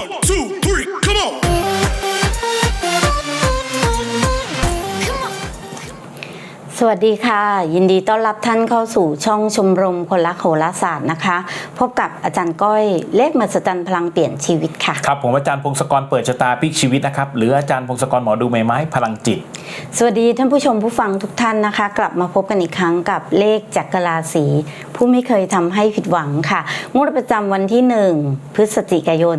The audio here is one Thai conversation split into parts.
One, two, สวัสดีค่ะ ยินดีต้อนรับท่านเข้าสู่ช่องชมรมคนรักโหราศาสตร์นะคะ พบกับอาจารย์ก้อยเลขมหัศจรรย์พลังเปลี่ยนชีวิตค่ะครับผมอาจารย์พงศกรเปิดชะตาพลิกชีวิตนะครับหรืออาจารย์พงศกรหมอดูใบไม้พลังจิต สวัสดีท่านผู้ชมผู้ฟังทุกท่านนะคะ กลับมาพบกันอีกครั้งกับเลขจักรราศีผู้ไม่เคยทำให้ผิดหวังค่ะงวดประจำวันที่ 1 พฤศจิกายน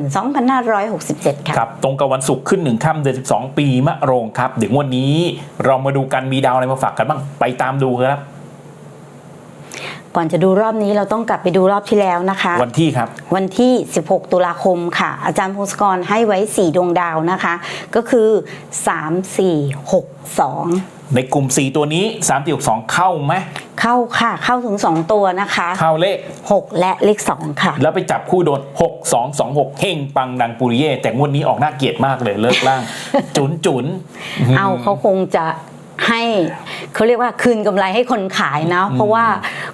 2567 ค่ะครับตรงกับวันศุกร์ขึ้นหนึ่งค่ำเดือน12 ปีมะโรงครับเดี๋ยววันนี้เรามาดูกันมีดาวอะไรมาฝากกันบ้างไปตามดูครับ ก่อนจะดูรอบนี้เราต้องกลับไปดูรอบที่แล้วนะคะ วันที่ครับ วันที่ 16 ตุลาคมค่ะ อาจารย์พงศกรให้ไว้ 4 ดวงดาวนะคะ ก็คือ 3 4 6 2 ในกลุ่ม 4 ตัวนี้ 3 4 6 2 เข้าไหมเข้าค่ะ เข้าถึง 2 ตัวนะคะ เข้าเลข 6 และเลข 2 ค่ะ แล้วไปจับคู่โดน 6 2 2 6 เฮงปังดังปุริเย่แต่งวดนี้ออกน่าเกลียดมากเลยเลิกล่าง จุนจุนเอาเขาคงจะให้ เขาเรียกว่าคืนกำไรให้คนขายนะ เพราะว่า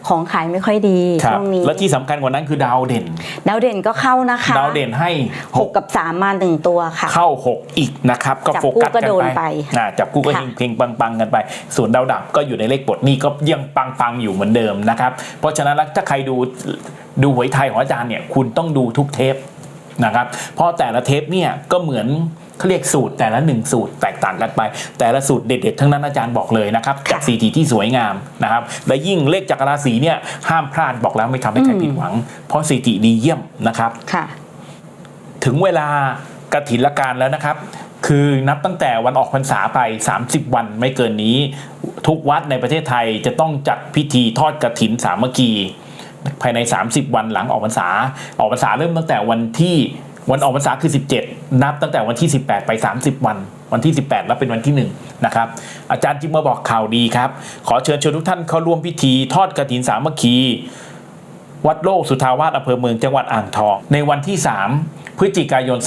ของขายไม่ค่อยดีครับช่วงนี้และที่สำคัญกว่านั้นคือดาวเด่น ดาวเด่นก็เข้านะคะ ดาวเด่นให้หกกับสามมาหนึ่งตัวค่ะ เข้า 6 อีกนะครับ ก็จับโฟกัสคู่ก็กันโดนไปไปนะจับคู่ก็ค่ะเฮงเพลงปังๆกันไป ส่วนดาวดับก็อยู่ในเลขบทนี่ก็ยังปังๆอยู่เหมือนเดิมนะครับ เพราะฉะนั้นแล้วถ้าใครดูดูหวยไทยของอาจารย์เนี่ยคุณต้องดูทุกเทปนะครับเพราะแต่ละเทปเนี่ยก็เหมือน เขาเรียกสูตรแต่ละหนึ่งสูตรแตกต่างกันไป แต่ละสูตรเด็ดๆ ทั้งนั้นอาจารย์บอกเลยนะครับจากสีทีที่สวยงามนะครับและยิ่งเลขจากราศีเนี่ยห้ามพลาดบอกแล้วไม่ทำให้ใครผิดหวัง เพราะสีติดีเยี่ยมนะครับค่ะถึงเวลากระถินละการแล้วนะครับคือนับตั้งแต่วันออกพรรษาไป 30 วันไม่เกินนี้ ทุกวัดในประเทศไทยจะต้องจัดพิธีทอดกระถินสามัคคี ภายใน 30 วันหลังออกพรรษา ออกพรรษาเริ่มตั้งแต่วันที่ วันออกพรรษาคือ 17 นับตั้งแต่วันที่ 18 ไป 30 วัน วันที่ 18 แล้วเป็นวันที่ 1 นะครับ อาจารย์จิมมาบอกข่าวดีครับ ขอเชิญชวนทุกท่านเข้าร่วมพิธีทอดกระถินสามัคคี วัดโลกสุทาวาสอำเภอเมืองจังหวัดอ่างทอง ในวันที่ 3 พฤศจิกายน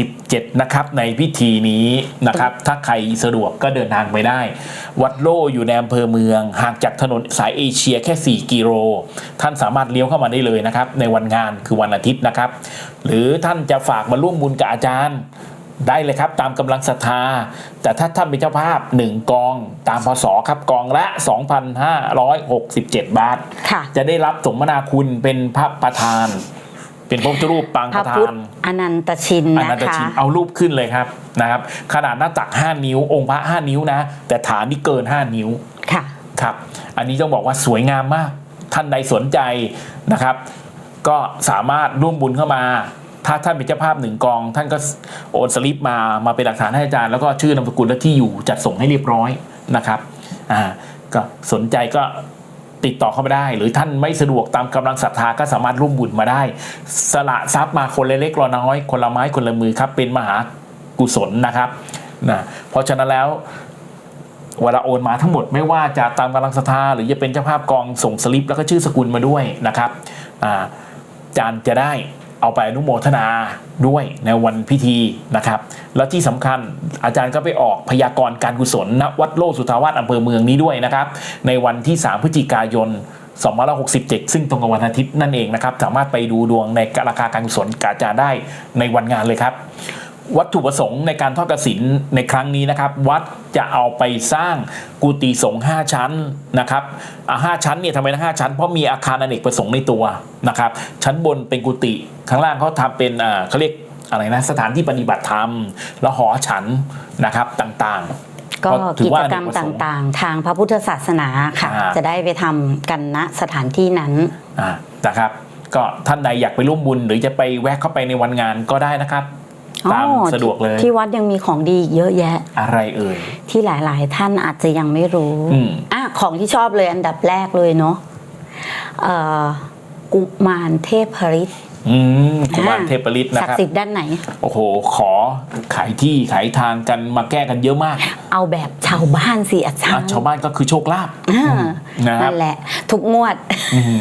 2567 นะครับ ในพิธีนี้นะครับ ถ้าใครสะดวกก็เดินทางไปได้ วัดโลอยู่ในอำเภอเมือง ห่างจากถนนสายเอเชียแค่ 4 กิโล ท่านสามารถเลี้ยวเข้ามาได้เลยนะครับ ในวันงานคือวันอาทิตย์นะครับ หรือท่านจะฝากมาร่วมบุญกับอาจารย์ ได้เลยครับตามกำลังศรัทธา แต่ถ้าท่านเป็นเจ้าภาพ 1 กองตามพศครับกองละ 2,567 บาทค่ะจะได้รับสมนาคุณเป็นพระประธาน เป็นพระพุทธรูปปางพประระธาพุทธนอนันตชินอนะนันตคะชินเอารูปขึ้นเลยครับนะครับ ขนาดหน้าตัก 5 นิ้ว องค์พระ 5 นิ้วนะ แต่ฐานนี่เกิน 5 นิ้วค่ะครับ อันนี้ต้องบอกว่าสวยงามมาก ท่านใดสนใจนะครับ ก็สามารถร่วมบุญเข้ามา ถ้าท่านเป็นเจ้าภาพหนึ่งกอง ท่านก็โอนสลิปมามาเป็นหลักฐานให้อาจารย์แล้วก็ชื่อนามสกุลและที่อยู่จัดส่งให้เรียบร้อยนะครับอ่าก็สนใจก็ติดต่อเข้ามาได้ หรือท่านไม่สะดวกตามกำลังศรัทธาก็สามารถร่วมบุญมาได้ สละทรัพย์มาคนเล็กละน้อยคนละไม้คนละมือครับเป็นมหากุศลนะครับนะเพราะฉะนั้นแล้วเวลาโอนมาทั้งหมดไม่ว่าจะตามกำลังศรัทธาหรือจะเป็นเจ้าภาพกองส่งสลิปแล้วก็ชื่อสกุลมาด้วยนะครับอาจารย์จะได้ เอาไปอนุโมทนาด้วยในวันพิธีนะครับ แล้วที่สำคัญอาจารย์ก็ไปออกพยากรณ์การกุศลณวัดโลกสุทาวาสอำเภอเมืองนี้ด้วยนะครับ ในวันที่ 3 พฤศจิกายน2567 ซึ่งตรงกับวันอาทิตย์นั่นเองนะครับ สามารถไปดูดวงในราคาการกุศลกับอาจารได้ในวันงานเลยครับ วัตถุประสงค์ในการทอดกสินในครั้งนี้นะครับ วัดจะเอาไปสร้างกุฏิสงฆ์5ชั้นนะครับอ่าห้าชั้นเนี่ยทำไมนะห้าชั้น เพราะมีอาคารอเนกประสงค์ในตัวนะครับ ชั้นบนเป็นกุฏิข้างล่างเขาทำเป็นอ่าเขาเรียกอะไรนะสถานที่ปฏิบัติธรรม แล้วหอฉันนะครับต่างๆ ก็ถืกิอว่าจอเนกรรมประตสงค์่างๆ ทางพระพุทธศาสนาค่ะอ่าจะได้ไปทำกันณสถานที่นั้นอ่านะครับ ก็ท่านใดอยากไปร่วมบุญหรือจะไปแวะเข้าไปในวันงานก็ได้นะครับ ตามอ๋อสะดวกเลย ที่วัดยังมีของดีอีกเยอะแยะ อะไรเอ่ย ที่หลายๆ ท่านอาจจะยังไม่รู้อืมอะของที่ชอบเลยอันดับแรกเลยเนาะเอ่อกุมารเทพฤทธิ์ อืมกุมารเทพฤทธิ์นะศักครับ ดิ์สิทธิ์ด้านไหน โอ้โห ขอขายที่ขายทางกันมาแก้กันเยอะมากเอาแบบชาวบ้านสิอาจารอะย์ชาวบ้านก็คือโชคลาภ อ่านะครับ นั่นแหละ ทุกงวด อืม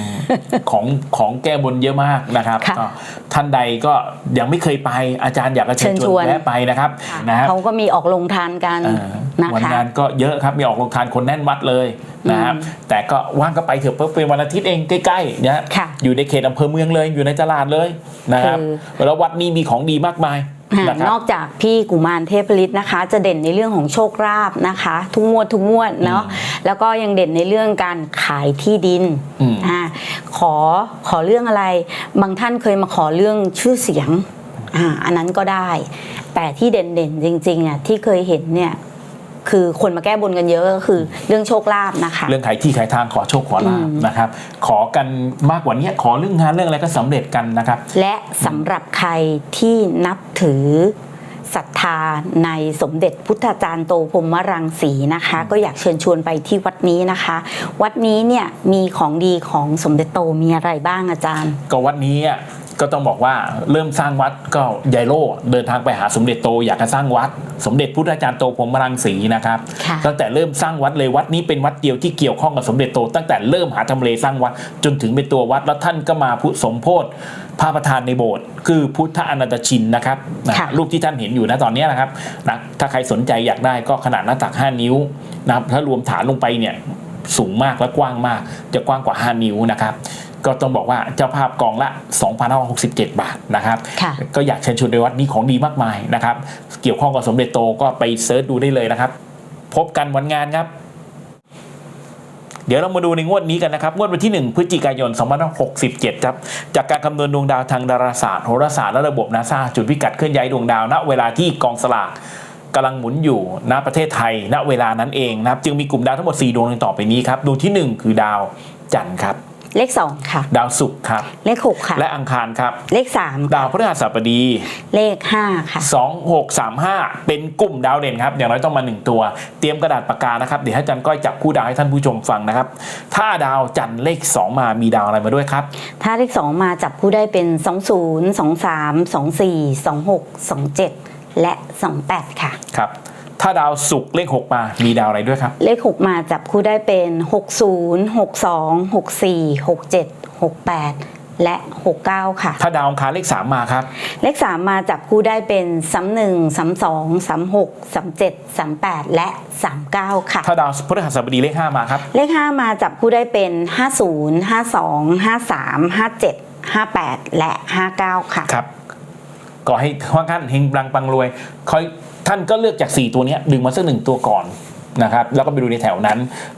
ของของแก้บนเยอะมากนะครับค่ะก็ท่านใดก็ยังไม่เคยไปอาจารย์อยากจะเชิญเชิญชชววนน แวะไปนะครับนะครับเขาก็มีออกลงทานกัน เออ นะคะวันงานก็เยอะครับมีออกโรงทานคนแน่นวัดเลยนะครับแต่ก็ว่างก็ไปเถอะเพราะเป็นวันอาทิตย์เองใกล้ๆนะฮะค่ะอยู่ในเขตอำเภอเมืองเลยอยู่ในตลาดเลยนะครับคือแล้ววัดนี้มีของดีมากมายอ่านะครันบอกจากพี่กุมารเทพฤทธิ์นะคะ จะเด่นในเรื่องของโชคลาภนะคะ ทุกงวดทุกงวดเนาะแล้วก็ยังเด่นในเรื่องการขายที่ดินอืมอ่าขอขอเรื่องอะไร บางท่านเคยมาขอเรื่องชื่อเสียงอ่าอันนั้นก็ได้ แต่ที่เด่นๆจริงๆอะที่เคยเห็นเนี่ย คือคนมาแก้บนกันเยอะก็คือเรื่องโชคลาภนะคะ เรื่องขายที่ขายทางขอโชคขอลาบอืมนะครับ ขอกันมากกว่านี้ขอเรื่องงานเรื่องอะไรก็สำเร็จกันนะครับ และสำหรับใครที่นับถือศรัทธาในสมเด็จพุทธาจารย์โตพรหมรังสีนะคะ ก็อยากเชิญชวนไปที่วัดนี้นะคะ วัดนี้เนี่ยมีของดีของสมเด็จโตมีอะไรบ้างอาจารย์ ก็วัดนี้อะ ก็ต้องบอกว่าเริ่มสร้างวัดก็ยายโลเดินทางไปหาสมเด็จโตอยากจะสร้างวัด สมเด็จพุทธาจารย์โตพรหมรังสีนะครับค่ะตั้งแต่เริ่มสร้างวัดเลยวัดนี้เป็นวัดเดียวที่เกี่ยวข้องกับสมเด็จโต ตั้งแต่เริ่มหาทำเลสร้างวัดจนถึงเป็นตัววัดแล้วท่านก็มาพุสมโพธพระประธานในโบสถ์คือพุทธอนันตชินนะครับนะค่ะรูปที่ท่านเห็นอยู่นะตอนเนี้ยนะครับนะถ้าใครสนใจอยากได้ก็ขนาดหน้าตัก 5 นิ้วนะครับถ้ารวมฐานลงไปเนี่ยสูงมากและกว้างมาก จะกว้างกว่า 5 นิ้วนะครับ ก็ต้องบอกว่าเจ้าภาพกองละ 2,567 บาทนะครับค่ะก็อยากเชิญชวนในวัดนี้ของดีมากมายนะครับ เกี่ยวข้องกับสมเด็จโตก็ไปเซิร์ชดูได้เลยนะครับ พบกันวันงานครับ เดี๋ยวเรามาดูในงวดนี้กันนะครับ งวดวันที่ 1 พฤศจิกายน 2567 ครับ จากการคำนวณดวงดาวทางดาราศาสตร์โหราศาสตร์และระบบนาซาจุดพิกัดเคลื่อนย้ายดวงดาวณเวลาที่กองสลากกำลังหมุนอยู่ณประเทศไทย ณเวลานั้นเองนะครับ จึงมีกลุ่มดาวทั้งหมด 4 ดวงดังต่อไปนี้ครับดวงที่ 1 คือดาวจันทร์ครับ เลขสองค่ะ ดาวศุกร์ครับ เลขหกค่ะ และอังคารครับ เลขสามดาวพฤหัสบดี เลขห้าค่ะ 2635 เป็นกลุ่มดาวเด่นครับ อย่างน้อยต้องมา 1 ตัว เตรียมกระดาษปากกานะครับ เดี๋ยวให้อาจันก้อยจับคู่ดาวให้ท่านผู้ชมฟังนะครับ ถ้าดาวจันทร์เลข 2 มามีดาวอะไรมาด้วยครับ ถ้าเลขสองมาจับคู่ได้เป็นสองศูนย์สองสามสองสี่สองหกสองเจ็ดและสองแปดค่ะ ครับ ถ้าดาวศุกร์เลข 6 มา มีดาวอะไรด้วยครับ เลข 6 มาจับคู่ได้เป็น 60 62 64 67 68 และ 69 ค่ะ ถ้าดาวอังคารเลข 3 มาครับ เลข 3 มาจับคู่ได้เป็น 31 32 36 37 38 และ 39 ค่ะ ถ้าดาวพฤหัสบดีเลข 5 มาครับ เลข 5 มาจับคู่ได้เป็น 50 52 53 57 58 และ 59 ค่ะ ครับ ก็ให้ว่าท่านเฮงปังปังรวยคอย ท่านก็เลือกจาก 4 ตัวนี้ดึงมาสักหนึ่งตัวก่อนนะครับแล้วก็ไปดูในแถวนั้น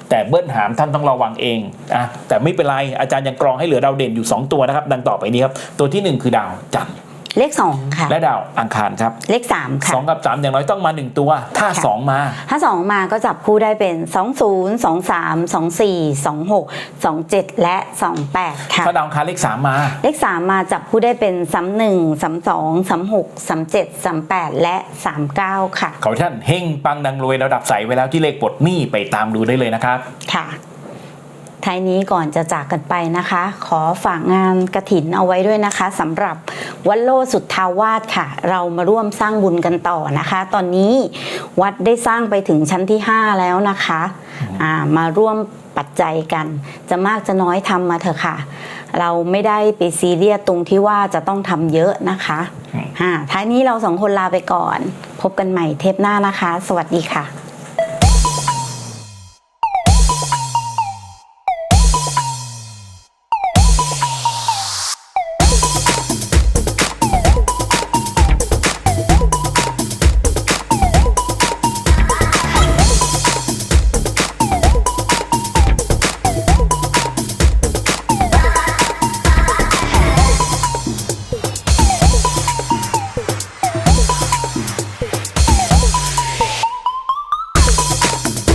แต่เบิ้ลหามท่านต้องระวังเองอะแต่ไม่เป็นไรอาจารย์ยังกรองให้เหลือดาวเด่นอยู่ 2 ตัวนะครับ ดังต่อไปนี้ครับ ตัวทีหนึ่1 คือดาวจันทร์ เลข 2 ค่ะ และดาวอังคารครับ เลข 3 ค่ะ 2 กับ 3 อย่างน้อยต้องมา 1 ตัว ถ้า ค่ะ 2 มา ถ้า 2 มาก็จับคู่ได้เป็น 20 23 24 26 27 และ 28 ค่ะ ถ้าดาวอังคารเลข 3 มา เลข 3 มาจับคู่ได้เป็น 31 32 36 37 38 และ 39 ค่ะ ขอให้ท่านเฮงปังดังรวยระดับใสไว้แล้วที่เลขปลดหนี้ไปตามดูได้เลยนะครับ ค่ะ ท้ายนี้ก่อนจะจากกันไปนะคะ ขอฝากงานกระถินเอาไว้ด้วยนะคะสำหรับวัดโลสุทธาวาสค่ะ เรามาร่วมสร้างบุญกันต่อนะคะ ตอนนี้วัดได้สร้างไปถึงชั้นที่ 5 แล้วนะคะอ่ามาร่วมปัจจัยกัน จะมากจะน้อยทำมาเถอะค่ะ เราไม่ได้ไปซีเรียสตรงที่ว่าจะต้องทำเยอะนะคะอ่าท้ายนี้เราสองคนลาไปก่อน พบกันใหม่เทปหน้านะคะ สวัสดีค่ะ